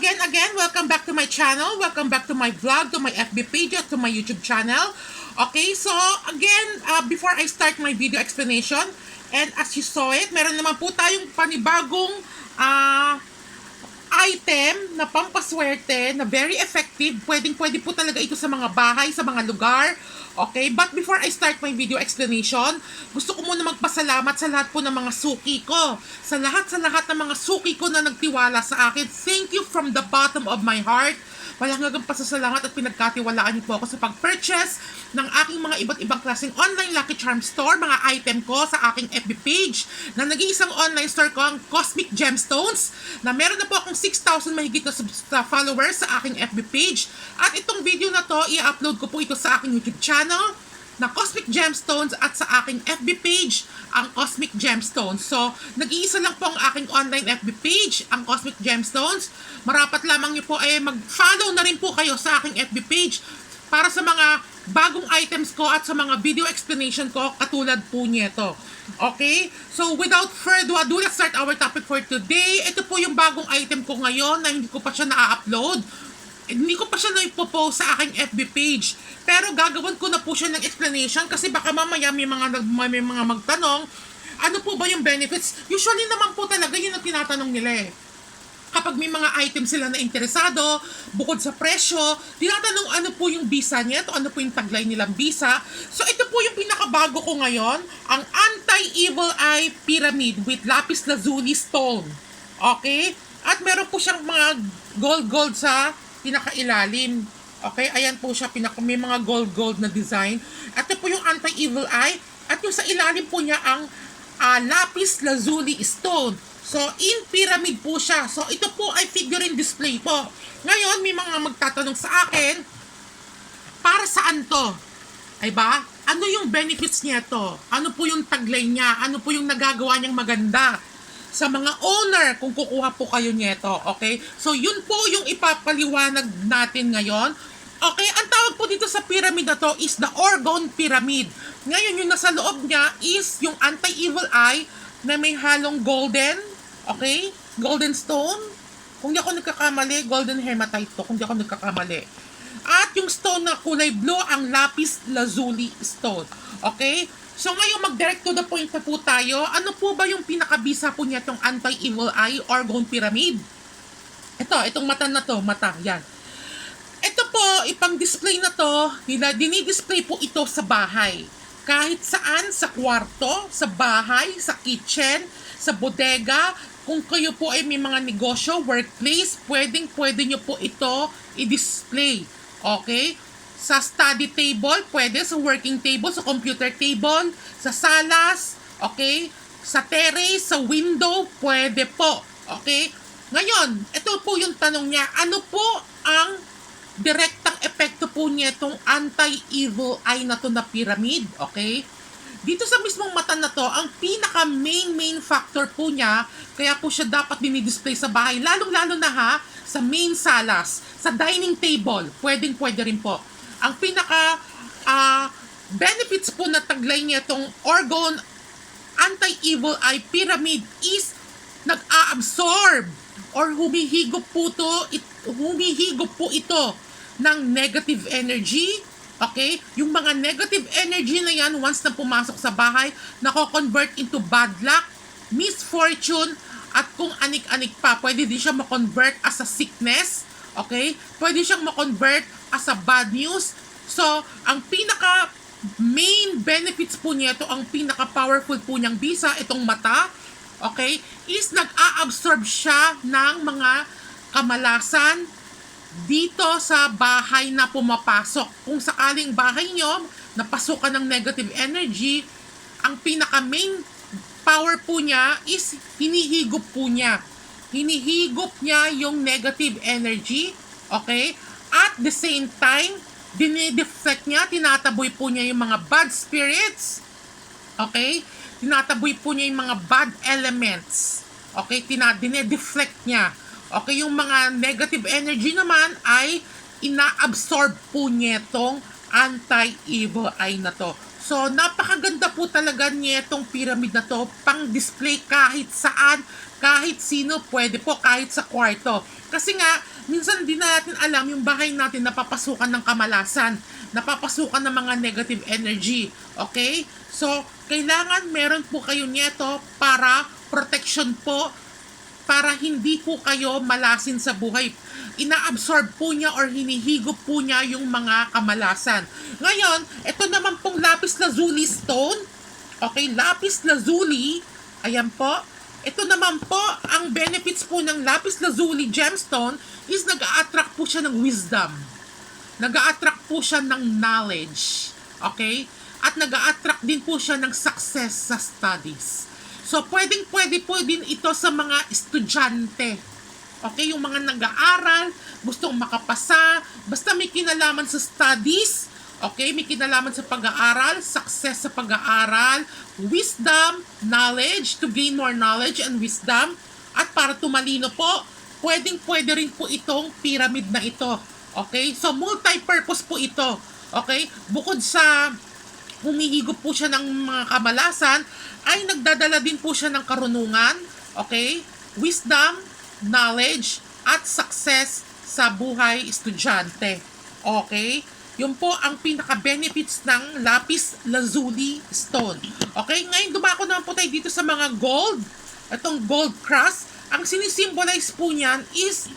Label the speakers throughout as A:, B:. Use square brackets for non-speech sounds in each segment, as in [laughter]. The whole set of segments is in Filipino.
A: again, again, welcome back to my channel. Welcome back to my vlog, to my FB page, to my YouTube channel. Okay, so again, uh, before I start my video explanation, and as you saw it, meron naman po tayong panibagong uh, item na pampaswerte na very effective. Pwedeng pwede po talaga ito sa mga bahay, sa mga lugar. Okay, but before I start my video explanation, gusto ko muna magpasalamat sa lahat po ng mga suki ko. Sa lahat sa lahat ng mga suki ko na nagtiwala sa akin. Thank you from the bottom of my heart. Walang hanggang pasasalamat at pinagkatiwalaan niyo po ako sa pag-purchase ng aking mga iba't ibang klaseng online Lucky Charm Store, mga item ko sa aking FB page na nag-iisang online store ko ang Cosmic Gemstones na meron na po akong 6,000 mahigit na followers sa aking FB page. At itong video na to, i-upload ko po ito sa aking YouTube channel na Cosmic Gemstones at sa aking FB page, ang Cosmic Gemstones. So, nag-iisa lang po ang aking online FB page, ang Cosmic Gemstones. Marapat lamang niyo po ay mag-follow na rin po kayo sa aking FB page para sa mga bagong items ko at sa mga video explanation ko katulad po nito. Okay? So, without further ado, let's start our topic for today. Ito po yung bagong item ko ngayon na hindi ko pa siya na-upload hindi ko pa siya na-post sa aking FB page. Pero gagawin ko na po siya ng explanation kasi baka mamaya may mga, may mga magtanong, ano po ba yung benefits? Usually naman po talaga yun ang tinatanong nila eh. Kapag may mga item sila na interesado, bukod sa presyo, tinatanong ano po yung visa niya, to ano po yung taglay nilang visa. So ito po yung pinakabago ko ngayon, ang Anti-Evil Eye Pyramid with Lapis Lazuli Stone. Okay? At meron po siyang mga gold-gold sa pinakailalim. Okay, ayan po siya, pinaka, may mga gold-gold na design. At ito po yung anti-evil eye. At yung sa ilalim po niya ang ah, lapis lazuli stone. So, in pyramid po siya. So, ito po ay figurine display po. Ngayon, may mga magtatanong sa akin, para saan to? Ay ba? Ano yung benefits niya to? Ano po yung taglay niya? Ano po yung nagagawa niyang maganda? Sa mga owner, kung kukuha po kayo nito, okay? So, yun po yung ipapaliwanag natin ngayon. Okay, ang tawag po dito sa pyramid na to is the Orgon Pyramid. Ngayon, yung nasa loob niya is yung anti-evil eye na may halong golden, okay? Golden stone. Kung di ako nagkakamali, golden hematite to, kung di ako nagkakamali. At yung stone na kulay blue, ang lapis lazuli stone. Okay? So ngayon, mag-direct to the point na po tayo. Ano po ba yung pinakabisa po niya itong anti-evil eye orgon pyramid? Ito, itong mata na to, mata, yan. Ito po, ipang display na to, nila, dinidisplay po ito sa bahay. Kahit saan, sa kwarto, sa bahay, sa kitchen, sa bodega, kung kayo po ay may mga negosyo, workplace, pwedeng pwede nyo po ito i-display. Okay? Sa study table, pwede sa working table, sa computer table, sa salas, okay? Sa terrace, sa window, pwede po. Okay? Ngayon, ito po yung tanong niya, ano po ang direktang epekto po niya itong anti-evil eye na to na pyramid, okay? Dito sa mismong mata na to, ang pinaka main main factor po niya, kaya po siya dapat dinidisplay sa bahay, lalong-lalo na ha, sa main salas, sa dining table, pwedeng pwede rin po. Ang pinaka ah, benefits po na taglay niya itong Orgon Anti-Evil Eye Pyramid is nag-a-absorb or humihigop po to, it, humihigop po ito ng negative energy. Okay? Yung mga negative energy na yan, once na pumasok sa bahay, nako-convert into bad luck, misfortune, at kung anik-anik pa, pwede din siya ma-convert as a sickness. Okay? Pwede siyang ma-convert as a bad news. So, ang pinaka main benefits po niya, ito ang pinaka powerful po niyang visa, itong mata, okay, is nag-a-absorb siya ng mga kamalasan dito sa bahay na pumapasok. Kung sakaling bahay nyo napasukan ng negative energy, ang pinaka main power po niya is hinihigop po niya. Hinihigop niya yung negative energy, okay? At the same time, dinideflect niya, tinataboy po niya yung mga bad spirits, okay? Tinataboy po niya yung mga bad elements, okay? Tina, dinideflect niya. Okay, yung mga negative energy naman ay ina-absorb po niya itong anti-evil eye na to. So, napakaganda po talaga niya itong pyramid na to, pang display kahit saan, Kahit sino pwede po, kahit sa kwarto. Kasi nga, minsan di na natin alam yung bahay natin napapasukan ng kamalasan, napapasukan ng mga negative energy. Okay? So, kailangan meron po kayo nito para protection po para hindi po kayo malasin sa buhay. Ina-absorb po niya or hinihigop po niya yung mga kamalasan. Ngayon, ito naman pong lapis lazuli stone. Okay, lapis lazuli. Ayan po. Ito naman po, ang benefits po ng lapis lazuli gemstone is nag-a-attract po siya ng wisdom. Nag-a-attract po siya ng knowledge. Okay? At nag-a-attract din po siya ng success sa studies. So, pwedeng pwede po din ito sa mga estudyante. Okay, yung mga nag-aaral, gustong makapasa, basta may kinalaman sa studies, okay, may kinalaman sa pag-aaral, success sa pag-aaral, wisdom, knowledge, to gain more knowledge and wisdom, at para tumalino po, pwedeng pwede rin po itong pyramid na ito. Okay, so multi-purpose po ito. Okay, bukod sa humihigop po siya ng mga kamalasan, ay nagdadala din po siya ng karunungan, okay, wisdom, knowledge, at success sa buhay estudyante. Okay? Yun po ang pinaka-benefits ng lapis lazuli stone. Okay? Ngayon, dumako naman po tayo dito sa mga gold. Itong gold cross. Ang sinisimbolize po niyan is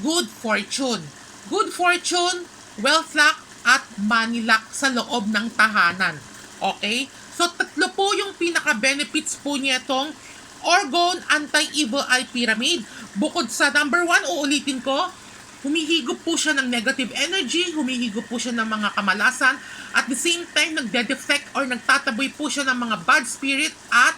A: good fortune. Good fortune, wealth luck, at money luck sa loob ng tahanan. Okay? So, tatlo po yung pinaka-benefits po niya itong Orgon Anti-Evil Eye Pyramid. Bukod sa number one, uulitin ko, humihigop po siya ng negative energy, humihigop po siya ng mga kamalasan, at the same time, nagde-defect or nagtataboy po siya ng mga bad spirit at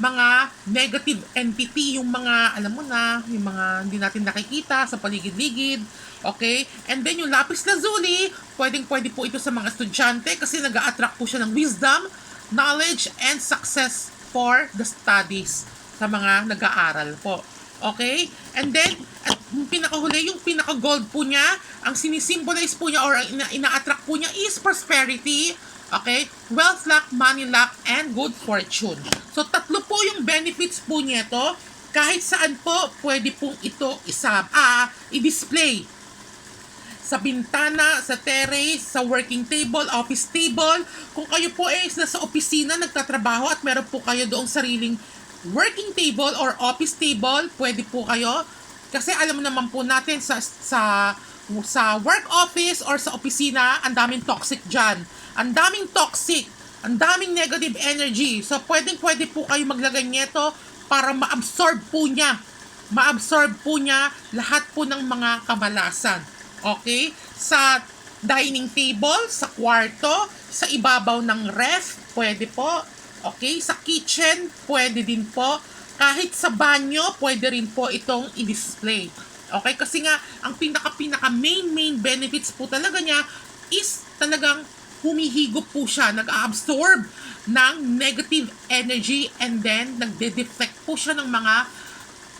A: mga negative entity, yung mga, alam mo na, yung mga hindi natin nakikita sa paligid-ligid, okay? And then yung lapis lazuli, pwedeng-pwede po ito sa mga estudyante kasi nag attract po siya ng wisdom, knowledge, and success for the studies sa mga nag-aaral po. Okay? And then, at yung pinakahuli, yung pinaka-gold po niya, ang sinisimbolize po niya or ang ina- ina-attract po niya is prosperity, okay? Wealth luck, money luck, and good fortune. So, tatlo po yung benefits po niya ito. Kahit saan po, pwede pong ito isa, ah, i-display sa bintana, sa terrace, sa working table, office table. Kung kayo po ay nasa opisina, nagtatrabaho at meron po kayo doong sariling working table or office table, pwede po kayo. Kasi alam mo naman po natin sa sa sa work office or sa opisina, ang daming toxic dyan. Ang daming toxic. Ang daming negative energy. So, pwedeng pwede po kayo maglagay nito para ma-absorb po niya. Ma-absorb po niya lahat po ng mga kamalasan. Okay? Sa dining table, sa kwarto, sa ibabaw ng ref, pwede po. Okay? Sa kitchen, pwede din po. Kahit sa banyo, pwede rin po itong i-display. Okay? Kasi nga, ang pinaka-pinaka main main benefits po talaga niya is talagang humihigop po siya, nag-absorb ng negative energy and then nagde-deflect po siya ng mga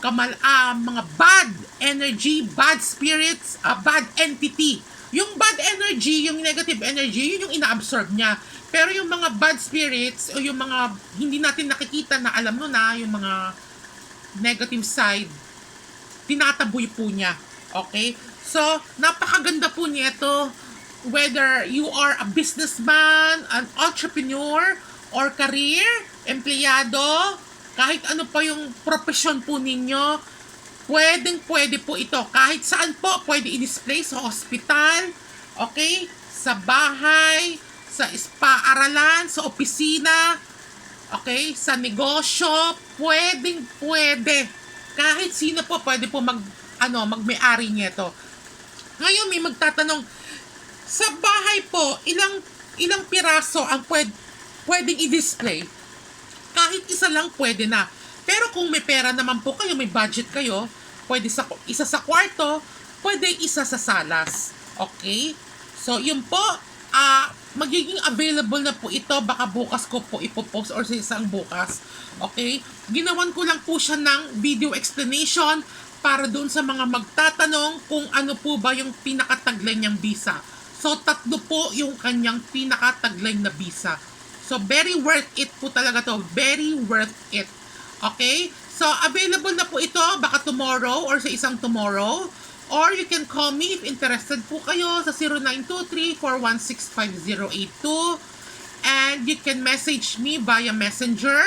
A: kamal ah, mga bad energy, bad spirits, ah, bad entity. Yung bad energy, yung negative energy, yun yung ina-absorb niya. Pero yung mga bad spirits o yung mga hindi natin nakikita na alam no na, yung mga negative side, tinataboy po niya. Okay? So, napakaganda po niya ito. Whether you are a businessman, an entrepreneur, or career, empleyado, kahit ano pa yung profession po ninyo, pwedeng pwede po ito. Kahit saan po, pwede i-display sa hospital, okay? Sa bahay, sa spa-aralan, sa opisina, okay? Sa negosyo, pwedeng pwede. Kahit sino po pwede po mag, ano, magmay-ari nito. Ngayon may magtatanong, sa bahay po, ilang ilang piraso ang pwed, pwedeng i-display? Kahit isa lang pwede na. Pero kung may pera naman po kayo, may budget kayo, pwede sa isa sa kwarto, pwede isa sa salas. Okay? So, yun po, ah magiging available na po ito. Baka bukas ko po ipopost or sa isang bukas. Okay? Ginawan ko lang po siya ng video explanation para doon sa mga magtatanong kung ano po ba yung pinakataglay niyang visa. So, tatlo po yung kanyang pinakataglay na visa. So, very worth it po talaga to. Very worth it. Okay? So, available na po ito baka tomorrow or sa isang tomorrow. Or you can call me if interested po kayo sa 0923-416-5082. And you can message me via messenger.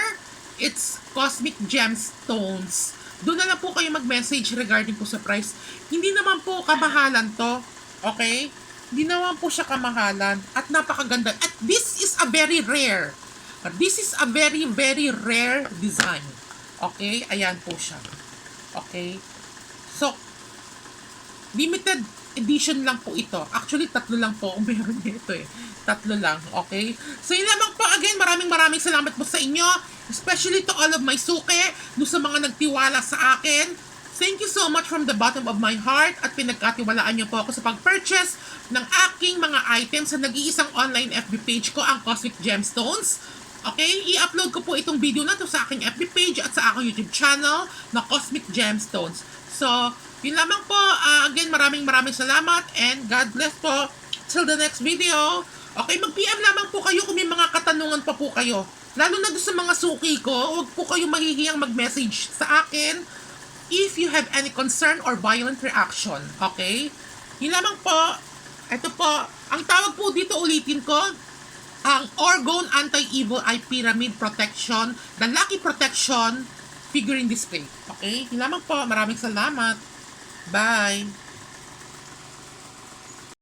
A: It's Cosmic Gemstones. Doon na lang po kayo mag-message regarding po sa price. Hindi naman po kamahalan to. Okay? Hindi naman po siya kamahalan. At napakaganda. At this is a very rare. This is a very, very rare design. Okay? Ayan po siya. Okay? So, limited edition lang po ito. Actually, tatlo lang po kung [laughs] meron nito eh. Tatlo lang, okay? So, yun lamang po. Again, maraming maraming salamat po sa inyo. Especially to all of my suke, do sa mga nagtiwala sa akin. Thank you so much from the bottom of my heart at pinagkatiwalaan niyo po ako sa pag-purchase ng aking mga items sa nag-iisang online FB page ko, ang Cosmic Gemstones. Okay, i-upload ko po itong video na to sa aking FB page at sa aking YouTube channel na Cosmic Gemstones. So, yun lamang po. Ah, again, maraming maraming salamat and God bless po. Till the next video. Okay, mag-PM lamang po kayo kung may mga katanungan pa po kayo. Lalo na sa mga suki ko, huwag po kayo mahihiyang mag-message sa akin if you have any concern or violent reaction. Okay? Yun lamang po. Ito po. Ang tawag po dito ulitin ko, ang Orgone Anti-Evil Eye Pyramid Protection, the Lucky Protection Figurine Display. Okay? Yun lamang po. Maraming salamat. Bye!